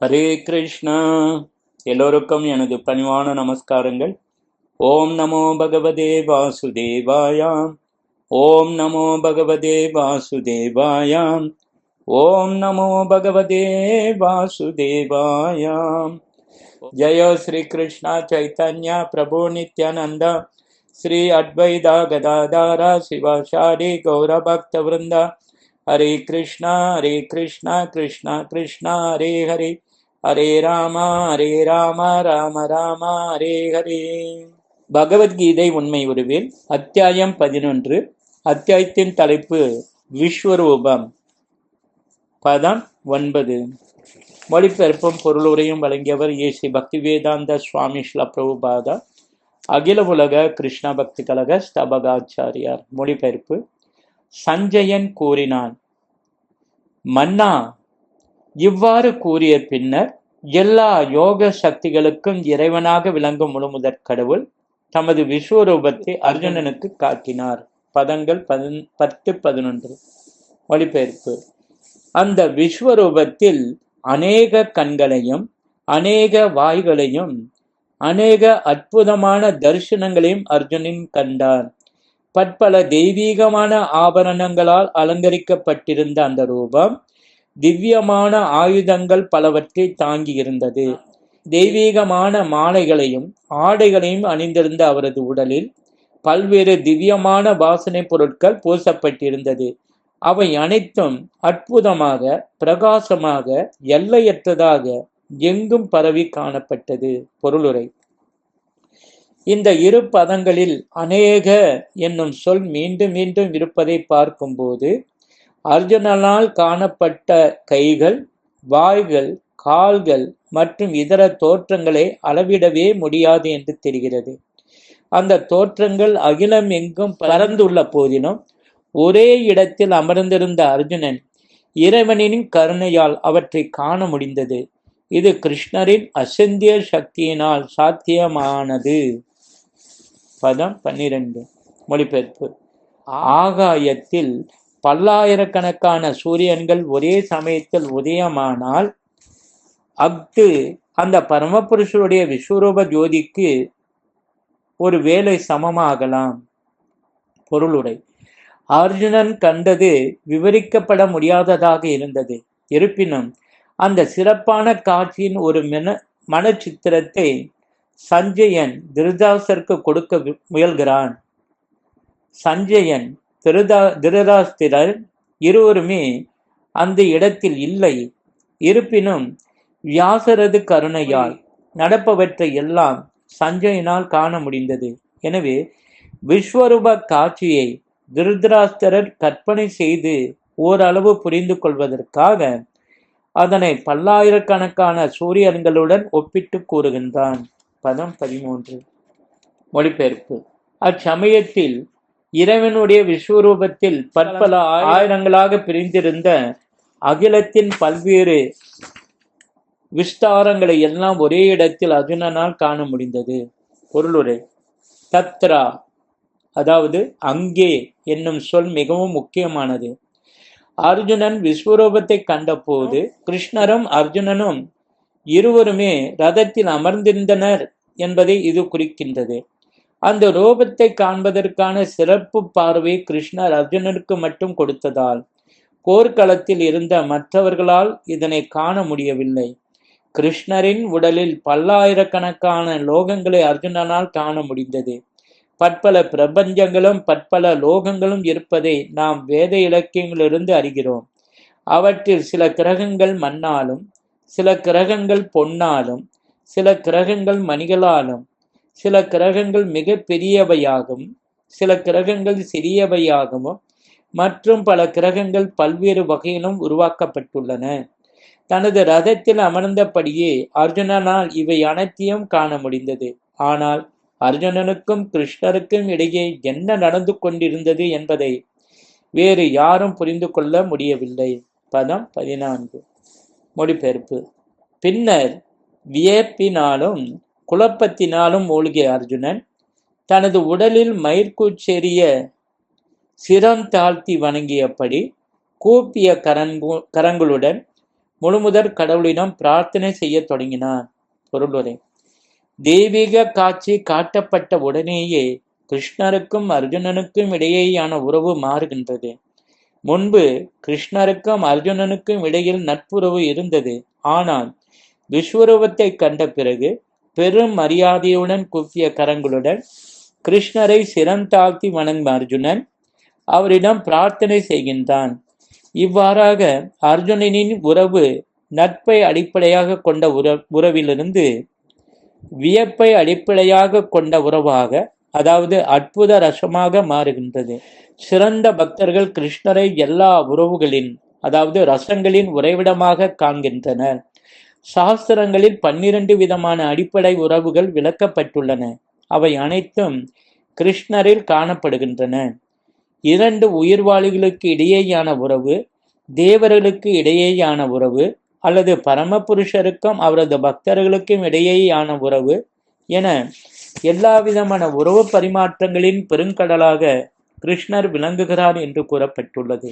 ஹரே கிருஷ்ணா. எல்லோருக்கும் எனது பணிவான நமஸ்காரங்கள். ஓம் நமோ பகவதே வாசுதேவாயாம். ஓம் நமோ பகவதே வாசுதேவாயாம். ஓம் நமோ பகவதே வாசுதேவாயாம். ஜயோ ஸ்ரீ கிருஷ்ணா சைத்தன்யா பிரபு நித்யானந்தா. ஸ்ரீ அத்வைதா கதாதாரா சிவாசாரி கௌரபக்த விருந்தா. ஹரே கிருஷ்ணா ஹரே கிருஷ்ணா கிருஷ்ணா கிருஷ்ணா ஹரே ஹரே. ஹரே ராமா ஹரே ராமா ராம ராமா ஹரே ஹரே. பகவத்கீதை உண்மை உருவில் அத்தியாயம் பதினொன்று அத்தியாயத்தின் தலைப்பு விஸ்வரூபம். பதம் ஒன்பது. மொழிபெயர்ப்பும் பொருளுரையும் வழங்கியவர் ஏசி பக்திவேதாந்த சுவாமி ஸ்ல பிரபுபாதா அகில உலக கிருஷ்ண பக்தி கழக ஸ்தபகாச்சாரியார். மொழிபெயர்ப்பு சஞ்சயன் கூறினான் மன்னா. இவ்வாறு கூறிய பின்னர் எல்லா யோக சக்திகளுக்கும் இறைவனாக விளங்கும் முழுமுதற் கடவுள் தமது விஸ்வரூபத்தை அர்ஜுனனுக்கு காட்டினார். பதங்கள் பதின் பத்து பதினொன்று. மொழிபெயர்ப்பு. அந்த விஸ்வரூபத்தில் அநேக கண்களையும் அநேக வாய்களையும் அநேக அற்புதமான தரிசனங்களையும் அர்ஜுனன் கண்டார் பற்பல தெய்வீகமான ஆபரணங்களால் அலங்கரிக்கப்பட்டிருந்த அந்த ரூபம் திவ்யமான ஆயுதங்கள் பலவற்றை தாங்கியிருந்தது. தெய்வீகமான மாலைகளையும் ஆடைகளையும் அணிந்திருந்த அவரது உடலில் பல்வேறு திவ்யமான வாசனை பொருட்கள் பூசப்பட்டிருந்தது. அவை அனைத்தும் அற்புதமாக பிரகாசமாக எல்லையற்றதாக எங்கும் பரவி காணப்பட்டது. பொருளுரை. இந்த இரு பதங்களில் அநேக என்னும் சொல் மீண்டும் மீண்டும் இருப்பதை பார்க்கும்போது அர்ஜுனனால் காணப்பட்ட கைகள் வாய்கள் கால்கள் மற்றும் இதர தோற்றங்களை அளவிடவே முடியாது என்று தெரிகிறது. அந்த தோற்றங்கள் அகிலம் எங்கும் பறந்துள்ள போதிலும் ஒரே இடத்தில் அமர்ந்திருந்த அர்ஜுனன் இறைவனின் கருணையால் அவற்றை காண முடிந்தது. இது கிருஷ்ணரின் அசந்திய சக்தியினால் சாத்தியமானது. பதம் பன்னிரண்டு. மொழிபெயர்ப்பு. ஆகாயத்தில் பல்லாயிரக்கணக்கான சூரியன்கள் ஒரே சமயத்தில் உதயமானால் அஃது அந்த பரமபுருஷருடைய விஸ்வரூப ஜோதிக்கு ஒரு வேலை சமமாகலாம். பொருளுரை அர்ஜுனன் கண்டது விவரிக்கப்பட முடியாததாக இருந்தது. இருப்பினும் அந்த சிறப்பான காட்சியின் ஒரு மன மனச்சித்திரத்தை சஞ்சயன் திருதாசருக்கு கொடுக்க முயல்கிறான். சஞ்சயன் திருதா திருதாஸ்திரர் இருவருமே அந்த இடத்தில் இல்லை. இருப்பினும் வியாசரது கருணையால் நடப்பவற்றை எல்லாம் சஞ்சயனால் காண முடிந்தது. எனவே விஸ்வரூப காட்சியை திருதராஸ்தரர் கற்பனை செய்து ஓரளவு புரிந்து கொள்வதற்காக அதனை பல்லாயிரக்கணக்கான சூரியன்களுடன் ஒப்பிட்டு கூறுகின்றான். பதம் பதிமூன்று. மொழிபெயர்ப்பு. அச்சமயத்தில் இறைவனுடைய விஸ்வரூபத்தில் பற்பல ஆயிரங்களாக பிரிந்திருந்த அகிலத்தின் பல்வேறு விஸ்தாரங்களை எல்லாம் ஒரே இடத்தில் அர்ஜுனனால் காண முடிந்தது. பொருளுரை. தத்ரா. அதாவது அங்கே என்னும் சொல் மிகவும் முக்கியமானது. அர்ஜுனன் விஸ்வரூபத்தை கண்டபோது கிருஷ்ணரும் அர்ஜுனனும் இருவருமே ரதத்தில் அமர்ந்திருந்தனர். என்பதை இது குறிக்கின்றது. அந்த ரூபத்தை காண்பதற்கான சிறப்பு பார்வை கிருஷ்ணர் அர்ஜுனனுக்கு மட்டும் கொடுத்ததால் போர்க்களத்தில் இருந்த மற்றவர்களால் இதனை காண முடியவில்லை. கிருஷ்ணரின் உடலில் பல்லாயிரக்கணக்கான லோகங்களை அர்ஜுனனால் காண முடிந்தது. பற்பல பிரபஞ்சங்களும் பற்பல லோகங்களும் இருப்பதை நாம் வேத இலக்கியங்களிலிருந்து அறிகிறோம். அவற்றில் சில கிரகங்கள் மண்ணாலும் சில கிரகங்கள் பொன்னாலும் சில கிரகங்கள் மணிகளாலும் சில கிரகங்கள் மிக பெரியவையாகவும் சில கிரகங்கள் சிறியவையாகவும் மற்றும் பல கிரகங்கள் பல்வேறு வகையிலும் உருவாக்கப்பட்டுள்ளன. தனது ரதத்தில் அமர்ந்தபடியே அர்ஜுனனால் இவை அனைத்தையும் காண முடிந்தது. ஆனால் அர்ஜுனனுக்கும் கிருஷ்ணருக்கும் இடையே என்ன நடந்து கொண்டிருந்தது என்பதை வேறு யாரும் புரிந்து கொள்ள முடியவில்லை. பதம் பதினான்கு. மொழிபெயர்ப்பு. பின்னர் வியப்பினாலும் குழப்பத்தினாலும் மூழ்கிய அர்ஜுனன் தனது உடலில் மயிர்கூச்செறிய சிரம் தாழ்த்தி வணங்கியபடி கூப்பிய கரங்கு கரங்களுடன் முழுமுதற் கடவுளிடம் பிரார்த்தனை செய்ய தொடங்கினார் பொருளுரை தெய்வீக காட்சி காட்டப்பட்ட உடனேயே கிருஷ்ணருக்கும் அர்ஜுனனுக்கும் இடையேயான உறவு மாறுகின்றது. முன்பு கிருஷ்ணருக்கும் அர்ஜுனனுக்கும் இடையில் நட்புறவு இருந்தது. ஆனால் விஸ்வரூபத்தை கண்ட பிறகு பெரும் மரியாதையுடன் குப்பிய கரங்களுடன் கிருஷ்ணரை சிறந்தாழ்த்தி வணங்கும் அர்ஜுனன் அவரிடம் பிரார்த்தனை செய்கின்றான். இவ்வாறாக அர்ஜுனனின் உறவு நட்பை அடிப்படையாக கொண்ட உற உறவிலிருந்து வியப்பை அடிப்படையாக கொண்ட உறவாக அதாவது அற்புத ரசமாக மாறுகின்றது. சிறந்த பக்தர்கள் கிருஷ்ணரை எல்லா உறவுகளின் அதாவது ரசங்களின் உறைவிடமாக காண்கின்றனர். சாஸ்திரங்களில் பன்னிரண்டு விதமான அடிப்படை உறவுகள் விளக்கப்பட்டுள்ளன. அவை அனைத்தும் கிருஷ்ணரில் காணப்படுகின்றன. இரண்டு உயிர்வாளிகளுக்கு இடையேயான உறவு தேவர்களுக்கு இடையேயான உறவு அல்லது பரமபுருஷருக்கும் அவரது பக்தர்களுக்கும் இடையேயான உறவு என எல்லா விதமான உறவு பரிமாற்றங்களின் பெருங்கடலாக கிருஷ்ணர் விளங்குகிறார் என்று கூறப்பட்டுள்ளது.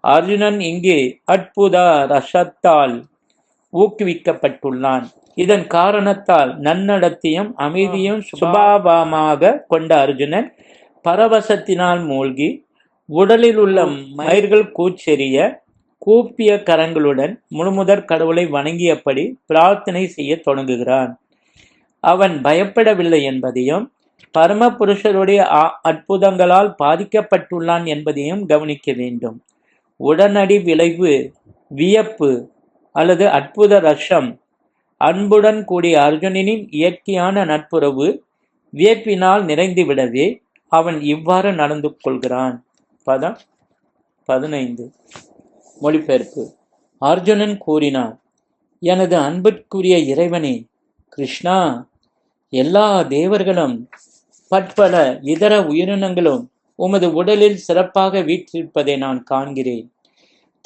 அர்ஜுனன் இங்கே அற்புத ரசத்தால் ஊக்குவிக்கப்பட்டுள்ளான். இதன் காரணத்தால் நன்னடத்தையும் அமைதியும் சுபாவமாக கொண்ட அர்ஜுனன் பரவசத்தினால் மூழ்கி உடலில் உள்ள மயிர்கள் கூச்செறிய கூப்பிய கரங்களுடன் முழுமுதற் கடவுளை வணங்கியபடி பிரார்த்தனை செய்ய தொடங்குகிறான். அவன் பயப்படவில்லை என்பதையும் பரமபுருஷருடைய அற்புதங்களால் பாதிக்கப்பட்டுள்ளான் என்பதையும் கவனிக்க வேண்டும். உடனடி விளைவு வியப்பு அல்லது அற்புத ரஷம். அன்புடன் கூடிய அர்ஜுனனின் இயற்கையான நட்புறவு வியப்பினால் நிறைந்துவிடவே அவன் இவ்வாறு நடந்து கொள்கிறான். பதம் பதினைந்து. மொழிபெயர்ப்பு. அர்ஜுனன் கூறினான் எனது அன்பிற்குரிய இறைவனே கிருஷ்ணா எல்லா தேவர்களும் பற்பல இதர உயிரினங்களும் உமது உடலில் சிறப்பாக வீற்றிருப்பதை நான் காண்கிறேன்.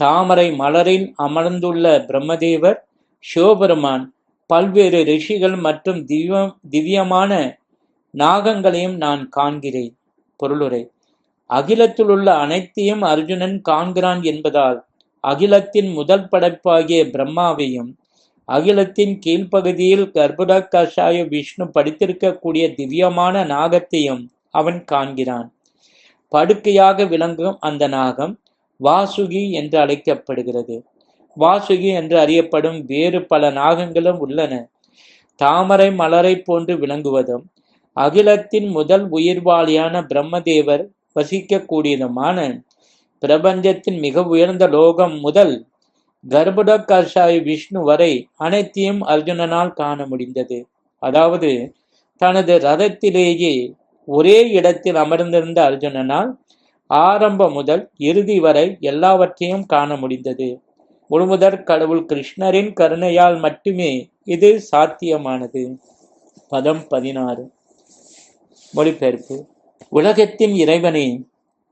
தாமரை மலரில் அமர்ந்துள்ள பிரம்மதேவர் சிவபெருமான் பல்வேறு ரிஷிகள் மற்றும் திவ்யம் திவ்யமான நாகங்களையும் நான் காண்கிறேன். பொருளுரை அகிலத்தில் உள்ள அனைத்தையும் அர்ஜுனன் காண்கிறான் என்பதால் அகிலத்தின் முதல் படைப்பாகிய பிரம்மாவையும் அகிலத்தின் கீழ்ப்பகுதியில் கர்ப்பட கஷாய விஷ்ணு படித்திருக்கக்கூடிய திவ்யமான நாகத்தையும் அவன் காண்கிறான். படுக்கையாக விளங்கும் அந்த நாகம் வாசுகி என்று அழைக்கப்படுகிறது. வாசுகி என்று அறியப்படும் வேறு பல நாகங்களும் உள்ளன. தாமரை மலரை போன்று விளங்குவதும் அகிலத்தின் முதல் உயிர்வாளியான பிரம்மதேவர் வசிக்கக்கூடியதுமான பிரபஞ்சத்தின் மிக உயர்ந்த லோகம் முதல் கர்ப்பட கர்ஷாய் விஷ்ணு வரை அனைத்தையும் அர்ஜுனனால் காண முடிந்தது. அதாவது தனது ரதத்திலேயே ஒரே இடத்தில் அமர்ந்திருந்த அர்ஜுனனால் ஆரம்பம் முதல் இறுதி வரை எல்லாவற்றையும் காண முடிந்தது. முழுமுதற் கடவுள் கிருஷ்ணரின் கருணையால் மட்டுமே இது சாத்தியமானது. பதம் பதினாறு. மொழிபெயர்ப்பு. உலகத்தின் இறைவனே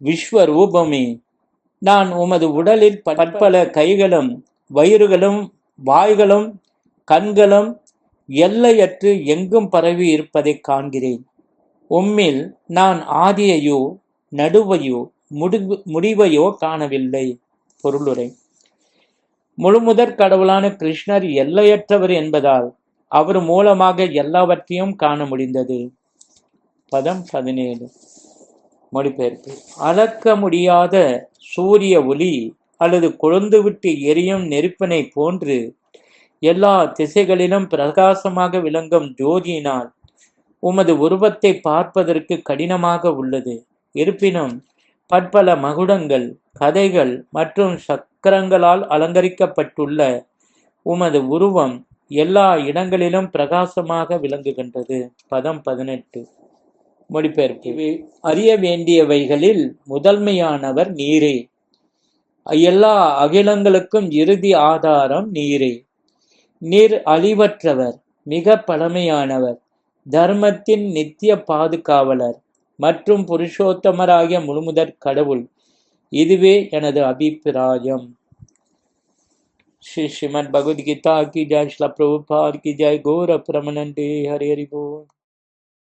விஸ்வரூபமே நான் உமது உடலில் பற்பல கைகளும் வயிறுகளும் வாய்களும் கண்களும் எல்லையற்று எங்கும் பரவி இருப்பதை காண்கிறேன். உம்மில் நான் ஆதியையோ நடுவையோ முடிவு முடிவையோ காணவில்லை. பொருளுரை. முழுமுதற் கடவுளான கிருஷ்ணர் எல்லையற்றவர் என்பதால் அவர் மூலமாக எல்லாவற்றையும் காண முடிந்தது. பதம் பதினேழு. மொழிபெயர்ப்பு. அளக்க முடியாத சூரிய ஒளி அல்லது கொழுந்துவிட்டு எரியும் நெருப்பினை போன்று எல்லா திசைகளிலும் பிரகாசமாக விளங்கும் ஜோதியினால் உமது உருவத்தை பார்ப்பதற்கு கடினமாக உள்ளது. இருப்பினும் பற்பல மகுடங்கள் கதைகள் மற்றும் சக்கரங்களால் அலங்கரிக்கப்பட்டுள்ள உமது உருவம் எல்லா இடங்களிலும் பிரகாசமாக விளங்குகின்றது. பதம் பதினெட்டு. மொழிபெயர்ப்பு. அறிய வேண்டியவைகளில் முதன்மையானவர் நீரே. எல்லா அகிலங்களுக்கும் இறுதி ஆதாரம் நீரே. நீர் அழிவற்றவர் மிக பழமையானவர் தர்மத்தின் நித்திய பாதுகாவலர். மற்றும் புருஷோத்தமராகிய முழுமுதற் கடவுள் இதுவே எனது அபிப்பிராயம் श्री श्रीमद भगवद गीता की जय श्ला प्रभुपाद की जय गौर प्रमनंदे हरि हरि बोल